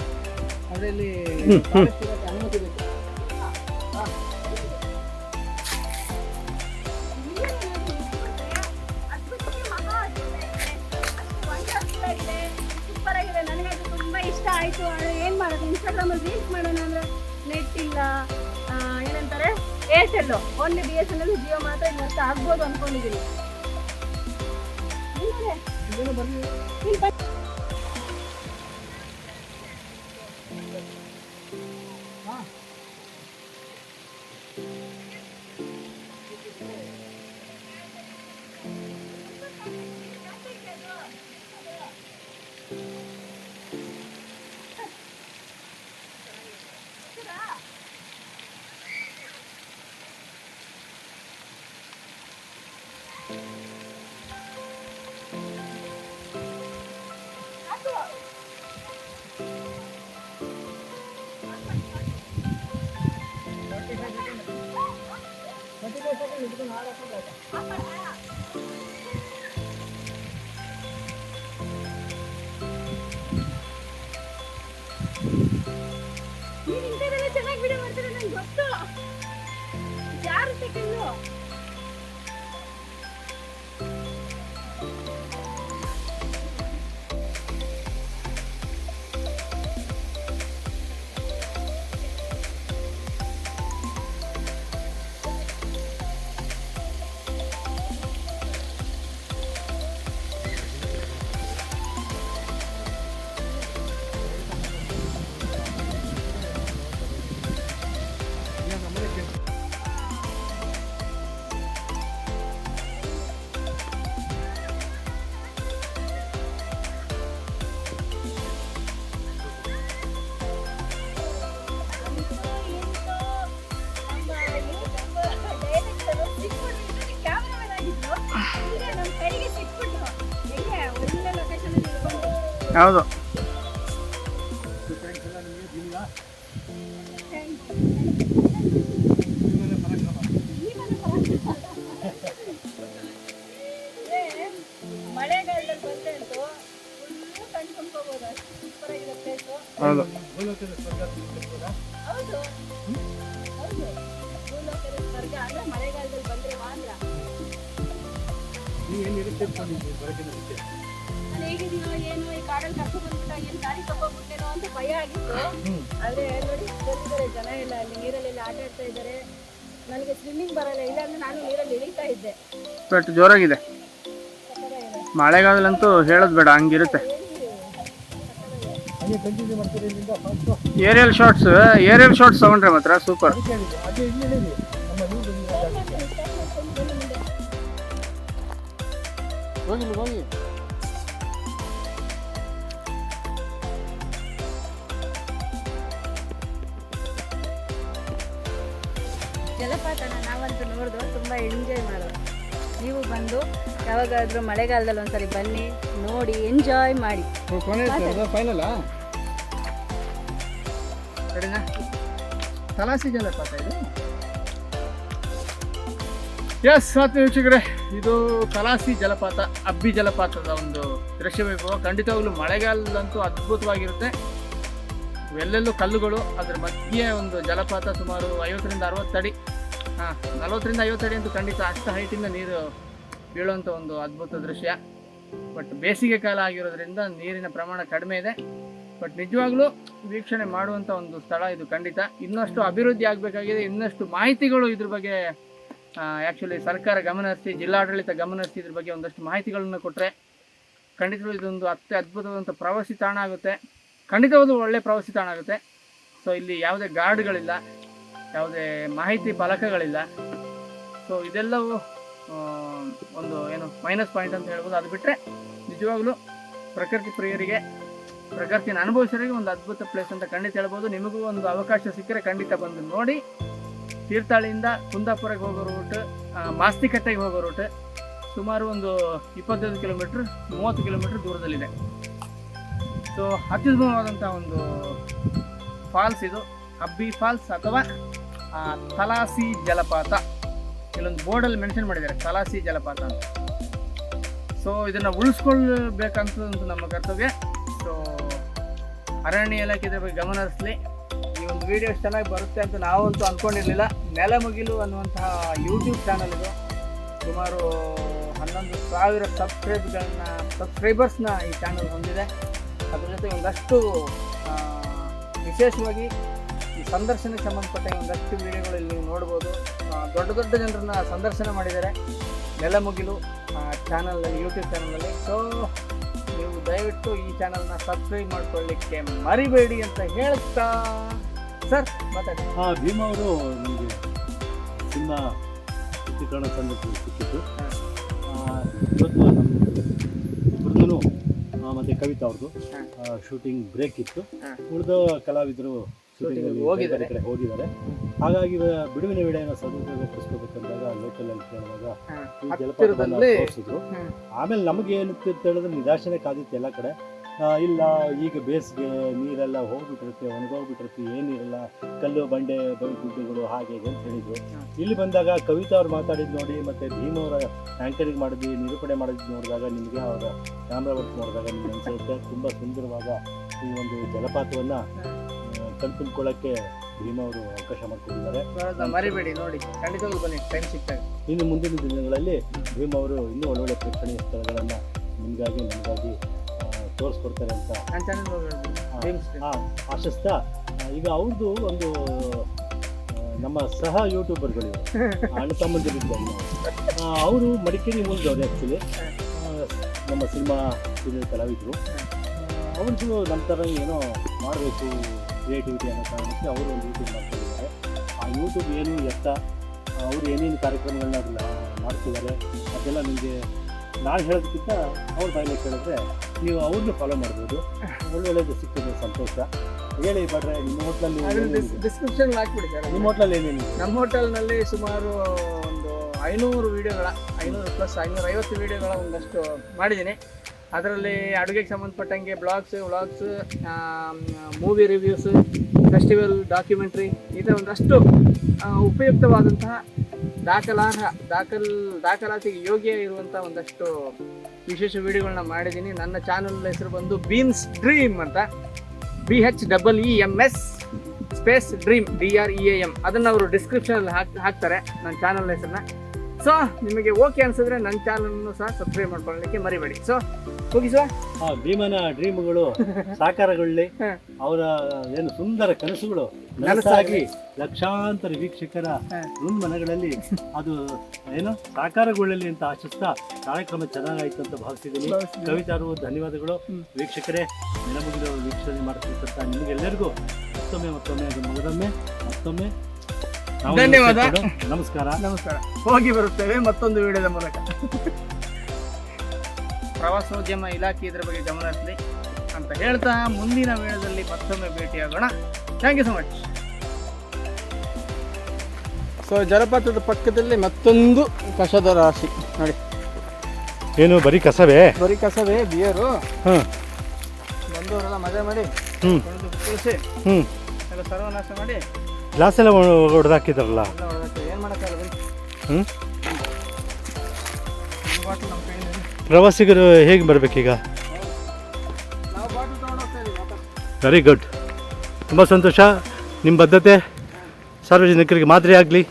ಅರ್ಥ ಆಗ್ಬೋದು ಅನ್ಕೊಂಡಿದ್ದೀನಿ ಇಲ್ಲದೆ, ಇಲ್ಲಿ ಹೌದು ಮಳೆಗಾಲದಲ್ಲಿ ಬಟ್ ಜೋರಾಗಿದೆ. ಮಳೆಗಾಲಂತೂ ಹೇಳೋದು ಬೇಡ, ಹಂಗಿರುತ್ತೆ. ಏರಿಯಲ್ ಶಾರ್ಟ್ಸ್ ಏರಿಯಲ್ ಶಾರ್ಟ್ಸ್ ತಗೊಂಡ್ರೆ ಮಾತ್ರ ಸೂಪರ್ ಜಲಪಾತನ ನಾವಂತೂ ನೋಡಿದ್ವು ತುಂಬಾ ಎಂಜಾಯ್ ಮಾಡೋದು. ನೀವು ಬಂದು ಯಾವಾಗಾದ್ರೂ ಮಳೆಗಾಲದಲ್ಲಿ ಒಂದ್ಸರಿ ಬನ್ನಿ, ನೋಡಿ ಎಂಜಾಯ್ ಮಾಡಿ. ಜಲಪಾತ ಇದು ಎಸ್ ಮತ್ತೆ ಇದು ಕಲಾಸಿ ಜಲಪಾತ, ಅಬ್ಬಿ ಜಲಪಾತದ ಒಂದು ದೃಶ್ಯ ವೈಭವ. ಖಂಡಿತವಾಗ್ಲೂ ಮಳೆಗಾಲದಂತೂ ಅದ್ಭುತವಾಗಿರುತ್ತೆ. ಎಲ್ಲೆಲ್ಲೂ ಕಲ್ಲುಗಳು, ಅದ್ರ ಮಧ್ಯೆ ಒಂದು ಜಲಪಾತ ಸುಮಾರು ಐವತ್ತರಿಂದ ಅರವತ್ತು ಅಡಿ. ಹಾಂ, ನಲವತ್ತರಿಂದ ಐವತ್ತು ಅಡಿ ಅಂತೂ ಖಂಡಿತ ಅಷ್ಟು ಹೈಟಿಂದ ನೀರು ಬೀಳುವಂಥ ಒಂದು ಅದ್ಭುತ ದೃಶ್ಯ. ಬಟ್ ಬೇಸಿಗೆ ಕಾಲ ಆಗಿರೋದ್ರಿಂದ ನೀರಿನ ಪ್ರಮಾಣ ಕಡಿಮೆ ಇದೆ. ಬಟ್ ನಿಜವಾಗ್ಲೂ ವೀಕ್ಷಣೆ ಮಾಡುವಂಥ ಒಂದು ಸ್ಥಳ ಇದು ಖಂಡಿತ. ಇನ್ನಷ್ಟು ಅಭಿವೃದ್ಧಿ ಆಗಬೇಕಾಗಿದೆ. ಇನ್ನಷ್ಟು ಮಾಹಿತಿಗಳು ಇದ್ರ ಬಗ್ಗೆ ಆ್ಯಕ್ಚುಲಿ ಸರ್ಕಾರ ಗಮನ ಜಿಲ್ಲಾಡಳಿತ ಗಮನ ಇದ್ರ ಬಗ್ಗೆ ಒಂದಷ್ಟು ಮಾಹಿತಿಗಳನ್ನು ಕೊಟ್ಟರೆ ಖಂಡಿತವಾಗ್ಲೂ ಇದೊಂದು ಅತ್ಯ ಅದ್ಭುತವಾದಂಥ ಪ್ರವಾಸಿ ತಾಣ ಆಗುತ್ತೆ. ಖಂಡಿತವಾದ ಒಳ್ಳೆ ಪ್ರವಾಸಿ ತಾಣ ಆಗುತ್ತೆ. ಸೊ ಇಲ್ಲಿ ಯಾವುದೇ ಗಾರ್ಡ್ಗಳಿಲ್ಲ ಯಾವುದೇ ಮಾಹಿತಿ ಫಲಕಗಳಿಲ್ಲ. ಸೊ ಇದೆಲ್ಲವೂ ಒಂದು ಏನು ಮೈನಸ್ ಪಾಯಿಂಟ್ ಅಂತ ಹೇಳ್ಬೋದು. ಅದು ಬಿಟ್ಟರೆ ನಿಜವಾಗ್ಲೂ ಪ್ರಕೃತಿ ಪ್ರಿಯರಿಗೆ, ಪ್ರಕೃತಿನ ಅನುಭವಿಸೋರಿಗೆ ಒಂದು ಅದ್ಭುತ ಪ್ಲೇಸ್ ಅಂತ ಖಂಡಿತ ಹೇಳ್ಬೋದು. ನಿಮಗೂ ಒಂದು ಅವಕಾಶ ಸಿಕ್ಕರೆ ಖಂಡಿತ ಬಂದು ನೋಡಿ. ತೀರ್ಥಹಳ್ಳಿಯಿಂದ ಕುಂದಾಪುರಕ್ಕೆ ಹೋಗೋ ರೂಟ್ ಮಾಸ್ತಿಕಟ್ಟೆಗೆ ಹೋಗೋ ರೂಟ್ ಸುಮಾರು ಒಂದು ಇಪ್ಪತ್ತೈದು ಕಿಲೋಮೀಟ್ರ್ ಮೂವತ್ತು ಕಿಲೋಮೀಟ್ರ್ ದೂರದಲ್ಲಿದೆ. ಸೊ ಅತ್ಯುತ್ತಮವಾದಂಥ ಒಂದು ಫಾಲ್ಸ್ ಇದು. ಅಬ್ಬಿ ಫಾಲ್ಸ್ ಅಥವಾ ತಲಾಸಿ ಜಲಪಾತ. ಇಲ್ಲೊಂದು ಬೋರ್ಡಲ್ಲಿ ಮೆನ್ಷನ್ ಮಾಡಿದ್ದಾರೆ, ತಲಾಸಿ ಜಲಪಾತ ಅಂತ. ಸೊ ಇದನ್ನು ಉಳಿಸ್ಕೊಳ್ಬೇಕಂತ ಒಂದು ನಮ್ಮ ಕರ್ತವ್ಯ. ಸೊ ಅರಣ್ಯ ಇಲಾಖೆ ಇದ್ರ ಬಗ್ಗೆ ಗಮನ ಹರಿಸಲಿ. ಈ ಒಂದು ವಿಡಿಯೋ ಚೆನ್ನಾಗಿ ಬರುತ್ತೆ ಅಂತ ನಾವಂತೂ ಅಂದ್ಕೊಂಡಿರಲಿಲ್ಲ ನೆಲಮುಗಿಲು ಅನ್ನುವಂತಹ ಯೂಟ್ಯೂಬ್ ಚಾನಲ್ ಇದು. ಸುಮಾರು ಹನ್ನೊಂದು ಸಾವಿರ ಸಬ್ಸ್ಕ್ರೈಬ್ಗಳನ್ನ ಸಬ್ಸ್ಕ್ರೈಬರ್ಸ್ನ ಈ ಚಾನಲ್ ಹೊಂದಿದೆ. ಅದ್ರ ಜೊತೆ ಒಂದಷ್ಟು ವಿಶೇಷವಾಗಿ ಸಂದರ್ಶನಕ್ಕೆ ಸಂಬಂಧಪಟ್ಟ ಒಂದಷ್ಟು ವೀಡಿಯೋಗಳಲ್ಲಿ ನೀವು ನೋಡ್ಬೋದು. ದೊಡ್ಡ ದೊಡ್ಡ ಜನರನ್ನ ಸಂದರ್ಶನ ಮಾಡಿದ್ದಾರೆ. ನೆಲಮುಗಿಲು ಚಾನಲಲ್ಲಿ ಯೂಟ್ಯೂಬ್ ಚಾನಲಲ್ಲಿ ಸೊ ನೀವು ದಯವಿಟ್ಟು ಈ ಚಾನಲ್ನ ಸಬ್ಸ್ಕ್ರೈಬ್ ಮಾಡ್ಕೊಳ್ಳಿಕ್ಕೆ ಮರಿಬೇಡಿ ಅಂತ ಹೇಳ್ತಾ ಸರ್ ಮಾತಾಡಿ. ಹಾಂ ಭೀಮ ಅವರು ನಿಮಗೆ ಸಿನಿಮಾ ಚಿತ್ರೀಕರಣ ಸಂದರ್ಭದಲ್ಲಿ ಸಿಕ್ಕಿತ್ತು ಆ, ಇವತ್ತು ನಮ್ಮ ಇಬ್ಬರದ್ದು ಮತ್ತು ಕವಿತಾ ಅವ್ರದ್ದು ಶೂಟಿಂಗ್ ಬ್ರೇಕ್ ಇತ್ತು. ಉಳಿದ ಕಲಾವಿದರು ಅಲ್ಲಿ ಹೋಗಿದ್ದಾರೆ. ಕಡೆ ಹೋಗಿದ್ದಾರೆ. ಹಾಗಾಗಿ ಬಿಡುವಿನ ವೇಳೆಯನ್ನು ಸದುಪಯೋಗ ಪಡಿಸ್ಕೋಬೇಕಂದಾಗ ಲೋಕಲಲ್ಲಿ ಕೇಳಿದಾಗ ಈ ಜಲಪಾತವನ್ನ ತೋರಿಸಿದ್ರು. ಆಮೇಲೆ ನಮಗೆ ಏನಿತ್ತು ಅಂತ ಹೇಳಿದ್ರೆ ನಿರಾಶನೆ ಕಾದಿತ್ತು ಎಲ್ಲ ಕಡೆ. ಇಲ್ಲ ಈಗ ಬೇಸಿಗೆ ನೀರೆಲ್ಲ ಹೋಗ್ಬಿಟ್ಟಿರುತ್ತೆ ಒಣಗೋಗ್ಬಿಟ್ಟಿರುತ್ತೆ ಏನಿರಲ್ಲ ಕಲ್ಲು ಬಂಡೆ ಬೈ ಗುಡ್ಡೆಗಳು ಹಾಗೆ ಅಂತ ಹೇಳಿದ್ರು. ಇಲ್ಲಿ ಬಂದಾಗ ಕವಿತಾ ಅವ್ರು ಮಾತಾಡಿದ್ ನೋಡಿ ಮತ್ತೆ ಭೀಮ್ ಅವರ ಆಂಕರಿಂಗ್ ಮಾಡಿದ್ವಿ ನಿರೂಪಣೆ ಮಾಡಿದ್ ನೋಡಿದಾಗ ನಿಮಗೆ ಅವರ ಕ್ಯಾಮ್ರಾ ವರ್ಕ್ ನೋಡಿದಾಗ ನಿಮ್ಗೆ ಅನ್ಸುತ್ತೆ. ತುಂಬ ಸುಂದರವಾದ ಈ ಒಂದು ಜಲಪಾತವನ್ನ ಆ, ಭೀಮ ಅವರು ಅವಕಾಶ ಮಾಡಿಕೊಟ್ಟಿದ್ದಾರೆ. ಮರಿಬೇಡಿ ನೋಡಿ. ಖಂಡಿತವಾಗ್ಲೂ ಬನ್ನಿ ಟೈಮ್ ಸಿಗ್ತಾರೆ ಇನ್ನು ಮುಂದಿನ ದಿನಗಳಲ್ಲಿ ಭೀಮ ಅವರು ಇನ್ನೂ ಒಳ್ಳೊಳ್ಳೆ ಪ್ರೇಕ್ಷಣೀಯ ಸ್ಥಳಗಳನ್ನು ನಿಮಗಾಗಿ ನಮಗಾಗಿ ತೋರಿಸ್ಕೊಡ್ತಾರೆ ಅಂತ ಆಶಿಸ್ತಾ ಈಗ ಅವ್ರದ್ದು ಒಂದು ನಮ್ಮ ಸಹ ಯೂಟ್ಯೂಬರ್ಗಳು ಅಣ್ಣ ತಮ್ಮಂದಿರಿದ್ದಾರೆ ಅವರು ಮಡಿಕೇರಿ ಮೂಲದವರು ಆ್ಯಕ್ಚುಲಿ ನಮ್ಮ ಸಿನಿಮಾ ಸೀರಿಯಲ್ ಕಲಾವಿದರು. ಅವ್ರದ್ದು ನಮ್ಮ ಥರ ಏನೋ ಮಾಡಬೇಕು ಕ್ರಿಯೇಟಿವಿಟಿ ಅನ್ನೋ ಕಾರಣಕ್ಕೆ ಅವರು ಒಂದು ಯೂಟ್ಯೂಬ್ ಮಾಡ್ತಿದ್ದಾರೆ. ಆ ಯೂಟ್ಯೂಬ್ ಏನು ಎತ್ತ? ಅವರು ಏನೇನು ಕಾರ್ಯಕ್ರಮಗಳನ್ನ ಅದನ್ನ ಮಾಡ್ತಿದ್ದಾರೆ? ಅದೆಲ್ಲ ನಿಮಗೆ ನಾನು ಹೇಳೋದಕ್ಕಿಂತ ಅವ್ರ ಬಾಯಲ್ಲಿ ಕೇಳಿದ್ರೆ ನೀವು ಅವ್ರನ್ನೂ ಫಾಲೋ ಮಾಡ್ಬೋದು. ಒಳ್ಳೊಳ್ಳೆದು ಸಿಕ್ಕಿದೆ ಸಂತೋಷ. ಹೇಳಿ ಬಡ್ರೆ ನಿಮ್ಮ ಹೋಟ್ಲಲ್ಲಿ? ಡಿಸ್ಕ್ರಿಪ್ಷನ್ ಹಾಕ್ಬಿಡಿ ಸರ್ ನಿಮ್ಮ ಹೋಟ್ಲಲ್ಲಿ ಏನೇನು ನಮ್ಮ ಹೋಟೆಲ್ನಲ್ಲಿ ಸುಮಾರು ಒಂದು ಐನೂರು ವೀಡಿಯೋಗಳ ಐನೂರು ಪ್ಲಸ್ ಐನೂರ ಐವತ್ತು ವೀಡಿಯೋಗಳ ಒಂದಷ್ಟು ಮಾಡಿದ್ದೀನಿ. ಅದರಲ್ಲಿ ಅಡುಗೆಗೆ ಸಂಬಂಧಪಟ್ಟಂಗೆ blogs vlogs movie reviews festival documentary ಇದೆ ಒಂದಷ್ಟು ಉಪಯುಕ್ತವಾದಂತಹ ದಾಖಲಾರ್ಹ, ದಾಖಲ್, ದಾಖಲಾತಿಗೆ ಯೋಗ್ಯ ಇರುವಂಥ ಒಂದಷ್ಟು ವಿಶೇಷ ವಿಡಿಯೋಗಳನ್ನ ಮಾಡಿದ್ದೀನಿ. ನನ್ನ ಚಾನಲ್ ಹೆಸರು ಬಂದು ಬೀನ್ಸ್ ಡ್ರೀಮ್ ಅಂತ. B H double E M S space dream D R E A M ಅದನ್ನು ಅವರು ಡಿಸ್ಕ್ರಿಪ್ಷನಲ್ಲಿ ಹಾಕ್, ಹಾಕ್ತಾರೆ, ನನ್ನ ಚಾನಲ್ ಹೆಸರನ್ನ. ಸೊ ನಿಮಗೆ ಓಕೆ ಅನ್ಸಿದ್ರೆ ನನ್ನ ಚಾನಲನ್ನು ಸಹ ಸಬ್ಸ್ಕ್ರೈಬ್ ಮಾಡ್ಕೊಳ್ಳಿಕ್ಕೆ ಮರಿಬೇಡಿ. ಸೊ ಮುಗಿಸುವ? ಆ ಭೀಮನ ಡ್ರೀಮ್ಗಳು ಸಾಕಾರಗೊಳ್ಳಿ. ಅವರ ಏನು ಸುಂದರ ಕನಸುಗಳು ನನಸಾಗಿ. ಲಕ್ಷಾಂತರ ವೀಕ್ಷಕರ. ಮನಗಳಲ್ಲಿ ಅದು ಏನು ಸಾಕಾರಗೊಳ್ಳಲಿ ಅಂತ ಆಶಿಸ್ತಾ ಕಾರ್ಯಕ್ರಮ ಚೆನ್ನಾಗಾಯ್ತು ಅಂತ ಭಾವಿಸಿದ್ದೀನಿ. ಕವಿತಾರು ಧನ್ಯವಾದಗಳು. ವೀಕ್ಷಕರೇ ನೆನಮುಗಿಲು ವೀಕ್ಷಣೆ ಮಾಡ್ತಿರ್ತಕ್ಕಂಥ ನಿಮಗೆಲ್ಲರಿಗೂ ಮತ್ತೊಮ್ಮೆ ಮತ್ತೊಮ್ಮೆ ಅದು ಮಗದೊಮ್ಮೆ ಮತ್ತೊಮ್ಮೆ ಧನ್ಯವಾದ. ನಮಸ್ಕಾರ. ನಮಸ್ಕಾರ. ಹೋಗಿ ಬರುತ್ತೇವೆ ಮತ್ತೊಂದು ವಿಡಿಯೋದ ಮೂಲಕ. ಪ್ರವಾಸೋದ್ಯಮ ಇಲಾಖೆ ಇದರ ಬಗ್ಗೆ ಗಮನ ಹರಿಸಲಿ ಅಂತ ಹೇಳ್ತಾ ಮುಂದಿನ ವೇಳೆಯಲ್ಲಿ ಮತ್ತೊಮ್ಮೆ ಭೇಟಿಯಾಗೋಣ. Thank you so much so ಜಲಪಾತದ ಪಕ್ಕದಲ್ಲಿ ಮತ್ತೊಂದು ಕಸದ ರಾಶಿ. ನೋಡಿ. ಏನು ಬರೀ ಕಸವೇ? ಬರೀ ಕಸವೇ ಬಿಯರು. ಹ್ಞೂ ಬಂದವರೆಲ್ಲ ಮಜಾ ಮಾಡಿ ಹ್ಞೂ ಹ್ಞೂ ಎಲ್ಲ ಸರ್ವನಾಶ ಮಾಡಿ ಗ್ಲಾಸ್ ಎಲ್ಲ ಹೊಡೆದಾಕಿದ್ರಲ್ಲ ಹ್ಞೂ ಪ್ರವಾಸಿಗರು ಹೇಗೆ ಬರಬೇಕೀಗ? ವೆರಿ ಗುಡ್ ತುಂಬ ಸಂತೋಷ. ನಿಮ್ಮ ಬದ್ಧತೆ ಸಾರ್ವಜನಿಕರಿಗೆ ಮಾದರಿ ಆಗಲಿ